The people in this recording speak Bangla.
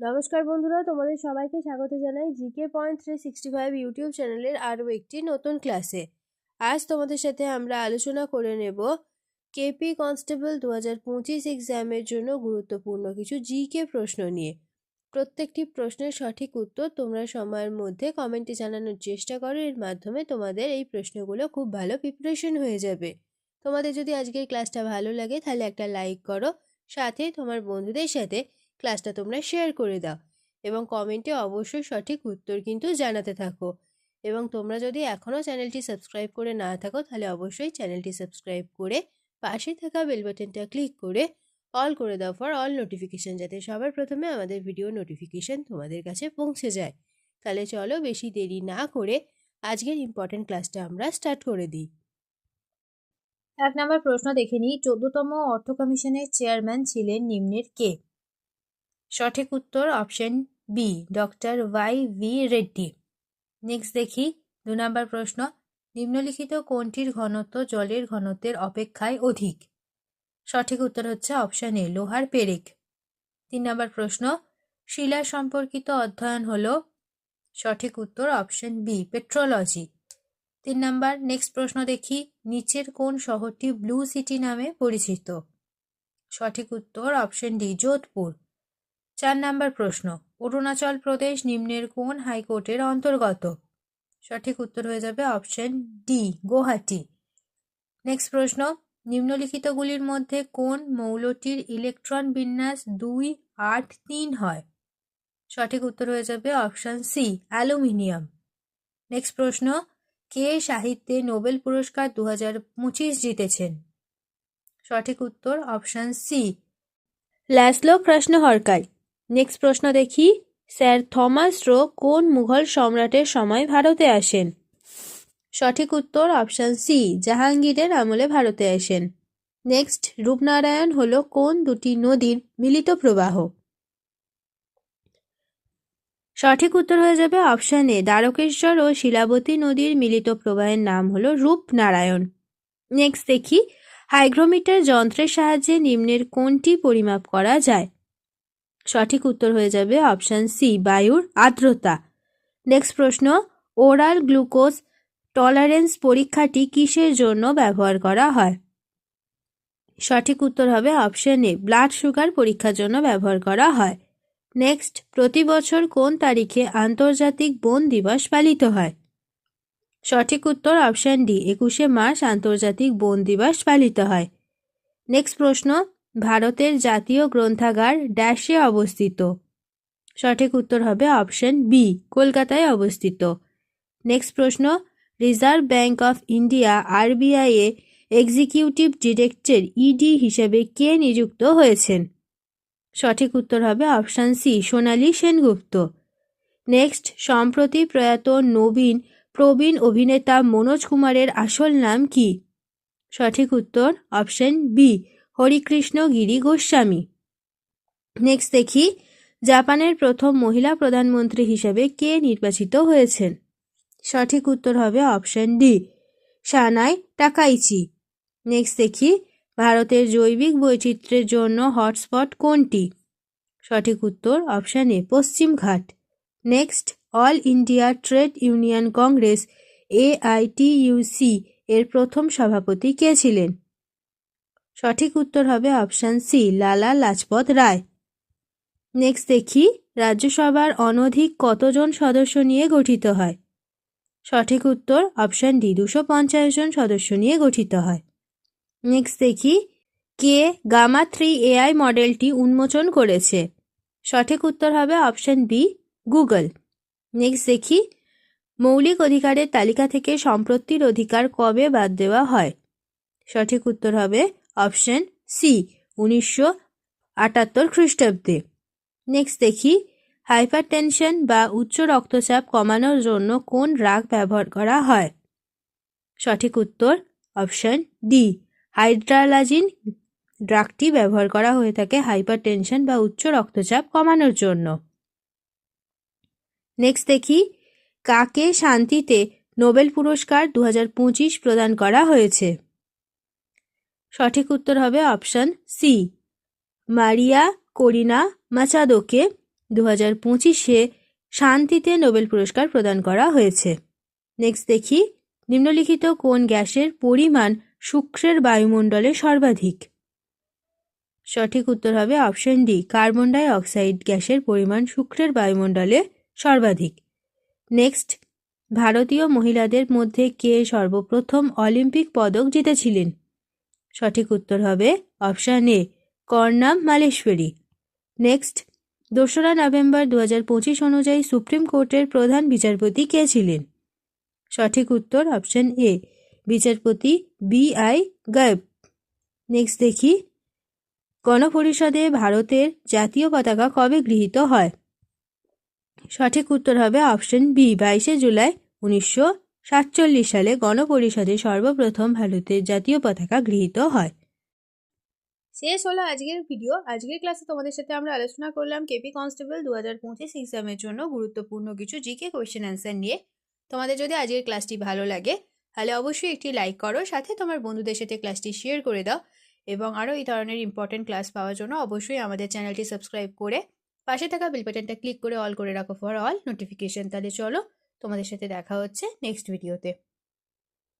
নমস্কার বন্ধুরা, তোমাদের সবাইকে স্বাগত জানাই GK point three sixty five YouTube চ্যানেলের আরও একটি নতুন ক্লাসে। আজ তোমাদের সাথে আমরা আলোচনা করে নেব কেপি কনস্টেবল দু হাজার পঁচিশ এক্সামের জন্য গুরুত্বপূর্ণ কিছু জিকে প্রশ্ন নিয়ে। প্রত্যেকটি প্রশ্নের সঠিক উত্তর তোমরা সময়ের মধ্যে কমেন্টে জানানোর চেষ্টা করো, এর মাধ্যমে তোমাদের এই প্রশ্নগুলো খুব ভালো প্রিপারেশন হয়ে যাবে। তোমাদের যদি আজকের ক্লাসটা ভালো লাগে তাহলে একটা লাইক করো, সাথে তোমার বন্ধুদের সাথে ক্লাসটা তোমরা শেয়ার করে দাও এবং কমেন্টে অবশ্যই সঠিক উত্তর কিন্তু জানাতে থাকো। এবং তোমরা যদি এখনও চ্যানেলটি সাবস্ক্রাইব করে না থাকো, তাহলে অবশ্যই চ্যানেলটি সাবস্ক্রাইব করে পাশে থাকা বেল বাটনটা ক্লিক করে অল করে দাও ফর অল নোটিফিকেশান, যাতে সবার প্রথমে আমাদের ভিডিও নোটিফিকেশান তোমাদের কাছে পৌঁছে যায়। তাহলে চলো বেশি দেরি না করে আজকের ইম্পর্টেন্ট ক্লাসটা আমরা স্টার্ট করে দিই। এক নম্বর প্রশ্ন দেখে নিই, চোদ্দতম অর্থ কমিশনের চেয়ারম্যান ছিলেন নিম্নের কে? সঠিক উত্তর option B doctor Y V Reddy. Next দেখি, দু নম্বর প্রশ্ন, নিম্নলিখিত কোনটির ঘনত্ব জলের ঘনত্বের অপেক্ষায় অধিক? সঠিক উত্তর হচ্ছে অপশন এ লোহার পেরেক। তিন নম্বর প্রশ্ন, শিলা সম্পর্কিত অধ্যয়ন হল? সঠিক উত্তর অপশন বি পেট্রোলজি। তিন নম্বর নেক্সট প্রশ্ন দেখি, নিচের কোন শহরটি ব্লু সিটি নামে পরিচিত? সঠিক উত্তর অপশন ডি যোধপুর। চার নাম্বার প্রশ্ন, অরুণাচল প্রদেশ নিম্নের কোন হাইকোর্টের অন্তর্গত? সঠিক উত্তর হয়ে যাবে অপশন ডি, গুয়াহাটি। নেক্সট প্রশ্ন, নিম্নলিখিতগুলির মধ্যে কোন মৌলটির ইলেকট্রন বিন্যাস দুই, আট, তিন হয়? সঠিক উত্তর হয়ে যাবে অপশন সি, অ্যালুমিনিয়াম। নেক্সট প্রশ্ন, কে সাহিত্যে নোবেল পুরস্কার দু হাজার পঁচিশ জিতেছেন? সঠিক উত্তর অপশন সি, ল্যাসলো প্রশ্ন হরকাই নেক্সট প্রশ্ন দেখি। স্যার থমাস রো কোন মুঘল সম্রাটের সময় ভারতে আসেন? সঠিক উত্তর অপশান সি জাহাঙ্গীরের আমলে ভারতে আসেন। নেক্সট রূপনারায়ণ হলো কোন দুটি নদীর মিলিত প্রবাহ? সঠিক উত্তর হয়ে যাবে অপশন এ দ্বারকেশ্বর ও শিলাবতী নদীর মিলিত প্রবাহের নাম হল রূপনারায়ণ। নেক্সট দেখি, হাইগ্রোমিটার যন্ত্রের সাহায্যে নিম্নের কোনটি পরিমাপ করা যায়? সঠিক উত্তর হয়ে যাবে অপশান সি বায়ুর আর্দ্রতা। নেক্সট প্রশ্ন ওরাল গ্লুকোজ টলারেন্স পরীক্ষাটি কিসের জন্য ব্যবহার করা হয়? সঠিক উত্তর হবে অপশন এ ব্লাড সুগার পরীক্ষার জন্য ব্যবহার করা হয়। নেক্সট প্রতি বছর কোন তারিখে আন্তর্জাতিক বন দিবস পালিত হয়? সঠিক উত্তর অপশন ডি একুশে মার্চ আন্তর্জাতিক বন দিবস পালিত হয়। নেক্সট প্রশ্ন ভারতের জাতীয় গ্রন্থাগার ড্যাশে অবস্থিত। সঠিক উত্তর হবে অপশন বি, কলকাতায় অবস্থিত। নেক্সট প্রশ্ন, reserve bank of India, RBI A executive director ED হিসেবে কে নিযুক্ত হয়েছেন? সঠিক উত্তর হবে option C, Sonali Sengupta. Next, সম্প্রতি প্রয়াত নবীন, প্রবীণ অভিনেতা মনোজ কুমারের আসল নাম কি? সঠিক উত্তর option B Harikrishna Giri Goswami. Next দেখি, জাপানের প্রথম মহিলা প্রধানমন্ত্রী হিসেবে কে নির্বাচিত হয়েছেন? সঠিক উত্তর হবে অপশন ডি, সানাই টাকাইচি। নেক্সট দেখি, ভারতের জৈবিক বৈচিত্র্যের জন্য হটস্পট কোনটি? সঠিক উত্তর option A Paschimghat next all India trade union congress, AITUC এর প্রথম সভাপতি কে ছিলেন? সঠিক উত্তর হবে option C, Lala Lajpat Rai. Next দেখি, রাজ্যসভার অনধিক কতজন সদস্য নিয়ে গঠিত হয়? সঠিক উত্তর অপশান ডি, দুশো পঞ্চাশ জন সদস্য নিয়ে গঠিত হয়। নেক্সট দেখি, কে গামা থ্রি এআই মডেলটি উন্মোচন করেছে? সঠিক উত্তর হবে অপশান বি, গুগল। নেক্সট দেখি, মৌলিক অধিকারের তালিকা থেকে সম্পত্তির অধিকার কবে বাদ দেওয়া হয়? সঠিক উত্তর হবে অপশন সি, উনিশশো আটাত্তর খ্রিস্টাব্দে। নেক্সট দেখি হাইপার টেনশন বা উচ্চ রক্তচাপ কমানোর জন্য কোন ড্রাগ ব্যবহার করা হয়? সঠিক উত্তর, অপশন ডি, হাইড্রালাজিন। ড্রাগটি ব্যবহার করা হয়ে থাকে হাইপার টেনশন বা উচ্চ রক্তচাপ কমানোর জন্য। নেক্সট দেখি, কাকে শান্তিতে নোবেল পুরস্কার দু হাজার পঁচিশ প্রদান করা হয়েছে? সঠিক উত্তর হবে অপশন সি। মারিয়া করিনা মাচাদোকে দু হাজার পঁচিশে শান্তিতে নোবেল পুরস্কার প্রদান করা হয়েছে। নেক্সট দেখি, নিম্নলিখিত কোন গ্যাসের পরিমাণ শুক্রের বায়ুমণ্ডলে সর্বাধিক? সঠিক উত্তর হবে option D, carbon die oxide গ্যাসের পরিমাণ শুক্রের বায়ুমণ্ডলে সর্বাধিক। নেক্সট ভারতীয় মহিলাদের মধ্যে কে সর্বপ্রথম অলিম্পিক পদক জিতেছিলেন? সঠিক উত্তর হবে option A, Karnam Malleswari. Next, দোসরা নভেম্বর দু পঁচিশ অনুযায়ী সুপ্রিম কোর্টের প্রধান বিচারপতি কে ছিলেন? সঠিক উত্তর অপশান এ, বিচারপতি বি আই গায়েব। নেক্সট দেখি, গণপরিষদে ভারতের জাতীয় পতাকা কবে গৃহীত হয়? সঠিক উত্তর হবে অপশন বি, বাইশে জুলাই উনিশশো সাতচল্লিশ সালে গণপরিষদে সর্বপ্রথম ভারতের জাতীয় পতাকা গৃহীত হয়। শেষ হলো আজকের ভিডিও। আজকের ক্লাসে তোমাদের সাথে আমরা আলোচনা করলাম কেপি কনস্টেবল দু হাজার পঁচিশ এক্সামের জন্য গুরুত্বপূর্ণ কিছু জিকে কোয়েশ্চেন অ্যান্সার নিয়ে। তোমাদের যদি আজকের ক্লাসটি ভালো লাগে, তাহলে অবশ্যই একটি লাইক করো, সাথে তোমার বন্ধুদের সাথে ক্লাসটি শেয়ার করে দাও। এবং আরও এই ধরনের ইম্পর্টেন্ট ক্লাস পাওয়ার জন্য অবশ্যই আমাদের চ্যানেলটি সাবস্ক্রাইব করে পাশে থাকা বেল বাটনটা ক্লিক করে অল করে রাখো ফর অল নোটিফিকেশন তাহলে চলো তোমাদের সাথে দেখা হচ্ছে নেক্সট ভিডিওতে